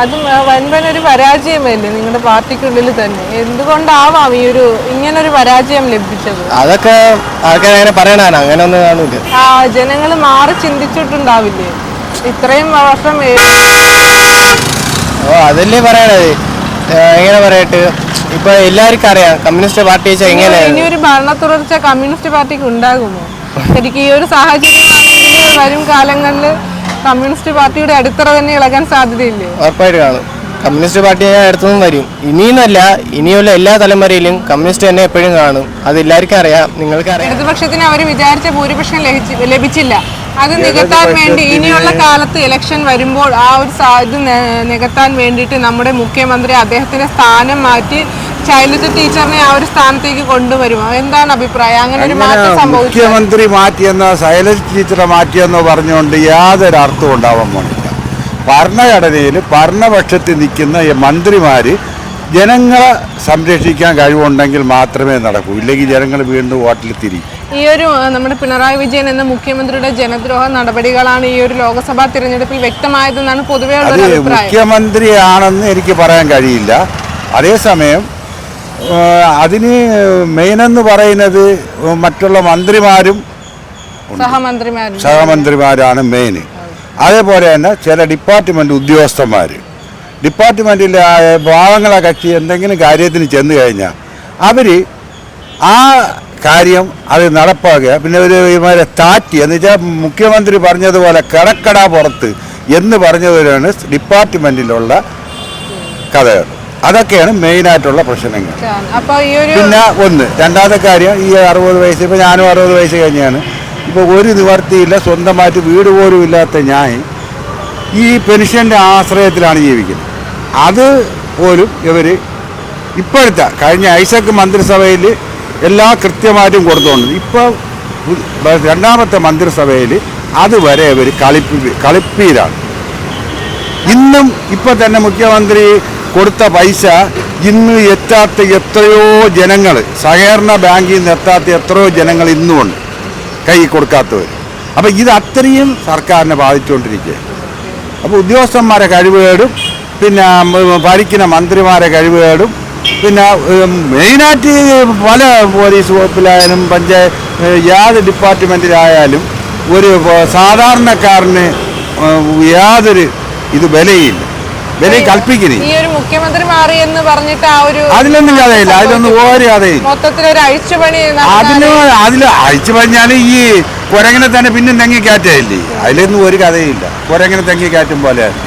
അതും വൻപൻ ഒരു പരാജയമല്ലേ നിങ്ങളുടെ പാർട്ടിക്കുള്ളിൽ തന്നെ? എന്തുകൊണ്ടാവാം ഈ ഒരു ഇങ്ങനെ ഒരു പരാജയം ലഭിച്ചത്? അതൊക്കെ ആൾക്കാർ അങ്ങനെ പറയണതാണ് അങ്ങനെ ഒന്നും ആ ജനങ്ങൾ മാറി ചിന്തിച്ചിട്ടുണ്ടാവില്ലേ? ഇത്രയും വർഷം ഓ അതല്ലേ പറയണത്. എങ്ങനെ പറയട്ടെ? ഇപ്പൊ എല്ലാവർക്കും അറിയാം കമ്മ്യൂണിസ്റ്റ് പാർട്ടി വെച്ചാൽ എങ്ങനെ ഇനി ഒരു ഭരണ തുടർച്ച കമ്മ്യൂണിസ്റ്റ് പാർട്ടിക്ക് ഉണ്ടാകുമോ? ശരിക്കും ഈ ഒരു സാഹചര്യമാണെങ്കിൽ വരും കാലങ്ങളിൽ കമ്മ്യൂണിസ്റ്റ് പാർട്ടിയുടെ അടിത്തറ തന്നെ ഇളകാൻ സാധ്യതയില്ലേ? ഉറപ്പായിട്ട് കാണും. കമ്മ്യൂണിസ്റ്റ് പാർട്ടി അടുത്തൊന്നും വരും. ഇനിയെന്നല്ല ഇനിയുള്ള എല്ലാ തലമുറയിലും കമ്മ്യൂണിസ്റ്റ് തന്നെ എപ്പോഴും കാണും. അത് എല്ലാവർക്കും അറിയാം നിങ്ങൾക്ക് അറിയാം. ഇടതുപക്ഷത്തിന് അവർ വിചാരിച്ച ഭൂരിപക്ഷം ലഭിച്ചി- ലഭിച്ചില്ല. അത് നികത്താൻ വേണ്ടി ഇനിയുള്ള കാലത്ത് ഇലക്ഷൻ വരുമ്പോൾ ആ ഒരു ഇത് നികത്താൻ വേണ്ടിയിട്ട് നമ്മുടെ മുഖ്യമന്ത്രി അദ്ദേഹത്തിന്റെ സ്ഥാനം മാറ്റി ശൈലജ ടീച്ചറിനെ ആ ഒരു സ്ഥാനത്തേക്ക് കൊണ്ടുവരുമോ എന്താണ് അഭിപ്രായം? അങ്ങനെ ഒരു മാറ്റം സംഭവിച്ചു മുഖ്യമന്ത്രി മാറ്റിയെന്ന ശൈലജ ടീച്ചറെ മാറ്റിയെന്ന് പറഞ്ഞുകൊണ്ട് യാതൊരു അർത്ഥവും ഉണ്ടാവാൻ പോണില്ല. ഭരണഘടനയിൽ ഭരണപക്ഷത്തിൽ നിൽക്കുന്ന ഈ മന്ത്രിമാര് ജനങ്ങളെ സംരക്ഷിക്കാൻ കഴിവുണ്ടെങ്കിൽ മാത്രമേ നടക്കൂ. ഇല്ലെങ്കിൽ ജനങ്ങൾ വീണ്ടും വോട്ടിൽ തിരിയും. ഈ ഒരു നമ്മുടെ പിണറായി വിജയൻ എന്ന മുഖ്യമന്ത്രിയുടെ ജനദ്രോഹ നടപടികളാണ് ഈ ഒരു ലോക്സഭാ തിരഞ്ഞെടുപ്പിൽ വ്യക്തമായതെന്നാണ് പൊതുവെ മുഖ്യമന്ത്രിയാണെന്ന് എനിക്ക് പറയാൻ കഴിയില്ല. അതേസമയം അതിന് മെയിനെന്ന് പറയുന്നത് മറ്റുള്ള മന്ത്രിമാരും സഹമന്ത്രിമാരും. സഹമന്ത്രിമാരാണ് മെയിൻ അതേപോലെ തന്നെ ചില ഡിപ്പാർട്ട്മെന്റ് ഉദ്യോഗസ്ഥന്മാർ ഡിപ്പാർട്ട്മെന്റിലെ ആ പാവങ്ങളെ കക്ഷി എന്തെങ്കിലും കാര്യത്തിന് ചെന്ന് കഴിഞ്ഞാൽ അവർ ആ കാര്യം അത് നടപ്പാക്കുക. പിന്നെ ഒരു ഇവരെ താറ്റി എന്ന് വെച്ചാൽ മുഖ്യമന്ത്രി പറഞ്ഞതുപോലെ കിടക്കട പുറത്ത് എന്ന് പറഞ്ഞവരാണ് ഡിപ്പാർട്ട്മെന്റിലുള്ള കഥകൾ. അതൊക്കെയാണ് മെയിനായിട്ടുള്ള പ്രശ്നങ്ങൾ. പിന്നെ ഒന്ന് രണ്ടാമത്തെ കാര്യം ഈ അറുപത് വയസ്സ് ഇപ്പം ഞാനും അറുപത് വയസ്സ് കഴിഞ്ഞാണ്. ഇപ്പോൾ ഒരു നിവർത്തിയില്ല സ്വന്തമായിട്ട് വീട് പോലും ഇല്ലാത്ത ഞാൻ ഈ പെൻഷന്റെ ആശ്രയത്തിലാണ് ജീവിക്കുന്നത്. അത് പോലും ഇവർ ഇപ്പോഴത്തെ കഴിഞ്ഞ ഐസക് മന്ത്രിസഭയിൽ എല്ലാ കൃത്യമായിട്ടും കൊടുത്തുകൊണ്ട് ഇപ്പോൾ രണ്ടാമത്തെ മന്ത്രിസഭയിൽ അതുവരെ ഇവർ കളിപ്പി കളിപ്പീരാണ്. ഇന്നും ഇപ്പൊ തന്നെ മുഖ്യമന്ത്രി കൊടുത്ത പൈസ ഇന്ന് എത്താത്ത എത്രയോ ജനങ്ങൾ സഹകരണ ബാങ്കിൽ നിന്ന് എത്താത്ത എത്രയോ ജനങ്ങൾ ഇന്നുമുണ്ട് കൈ കൊടുക്കാത്തവർ അപ്പം ഇത് അത്രയും സർക്കാരിനെ ബാധിച്ചുകൊണ്ടിരിക്കുക അപ്പോൾ ഉദ്യോഗസ്ഥന്മാരെ കഴിവുകേടും പിന്നെ ഭരിക്കുന്ന മന്ത്രിമാരെ കഴിവുകേടും പിന്നെ മെയിനായിട്ട് പല പോലീസ് വകുപ്പിലായാലും പഞ്ചായത്ത് യാതൊരു ഡിപ്പാർട്ട്മെന്റിലായാലും ഒരു സാധാരണക്കാരന് യാതൊരു ഇത് വിലയില്ല. വില കൽപ്പിക്കുന്നില്ല മുഖ്യമന്ത്രി മാറി എന്ന് പറഞ്ഞിട്ട് ആ ഒരു അതിലൊന്നും കഥയില്ല. അതിലൊന്നും ഒരു കഥയില്ല. മൊത്തത്തിലൊരു അഴിച്ചുപണി അതിന് അതിൽ പറഞ്ഞാൽ ഈ കുരങ്ങനെ തന്നെ പിന്നെ തെങ്ങി അതിലൊന്നും ഒരു കഥയില്ല. കുരങ്ങനെ തെങ്ങി കയറ്റും പോലെയാണ്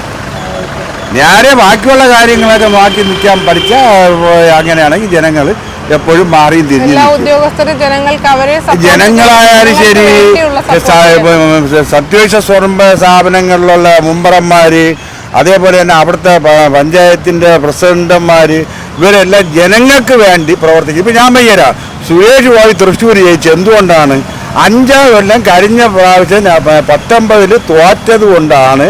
നേരെ ബാക്കിയുള്ള കാര്യങ്ങളൊക്കെ മാറ്റി നിൽക്കാൻ പഠിച്ച അങ്ങനെയാണെങ്കിൽ ജനങ്ങൾ എപ്പോഴും മാറിയും തിരിഞ്ഞു ജനങ്ങളായാലും ശരി support ചെയ്യും. സ്ഥാപനങ്ങളിലുള്ള മുമ്പറന്മാര് അതേപോലെ തന്നെ അവിടുത്തെ പഞ്ചായത്തിന്റെ പഞ്ചായത്തിന്റെ പ്രസിഡന്റന്മാര് ഇവരെല്ലാം ജനങ്ങൾക്ക് വേണ്ടി പ്രവർത്തിക്കും ഇപ്പൊ ഞാൻ വയ്യരാ സുരേഷ് പോയി തൃശ്ശൂർ ജയിച്ചു എന്തുകൊണ്ടാണ് അഞ്ചാം കൊല്ലം കഴിഞ്ഞ പ്രാവശ്യം പത്തൊമ്പതിൽ തോറ്റത് കൊണ്ടാണ്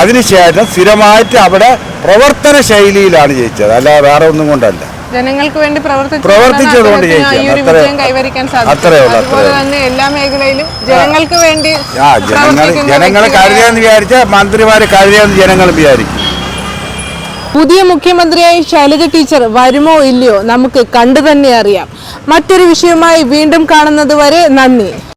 അതിനുശേഷം സ്ഥിരമായിട്ട് അവിടെ പ്രവർത്തന ശൈലിയിലാണ് ജയിച്ചത്. അല്ല വേറെ ഒന്നും കൊണ്ടല്ല. ജനങ്ങൾക്ക് വേണ്ടി പ്രവർത്തിച്ചതുകൊണ്ട് പ്രവർത്തിച്ചത് കൊണ്ട് അത്രേ ഉള്ളൂ, അതുപോലെ തന്നെ എല്ലാ മേഖലയിലും ജനങ്ങൾക്ക് വേണ്ടി ആ ജനങ്ങൾ കഴിയാന്ന് കരുതിയെന്ന് വിചാരിച്ച മന്ത്രിമാരെ കരുതിയെന്ന് ജനങ്ങൾ വിചാരിക്കും. പുതിയ മുഖ്യമന്ത്രിയായി ശൈലജ ടീച്ചർ വരുമോ ഇല്ലയോ നമുക്ക് കണ്ടു തന്നെ അറിയാം. മറ്റൊരു വിഷയമായി വീണ്ടും കാണുന്നത് വരെ നന്ദി.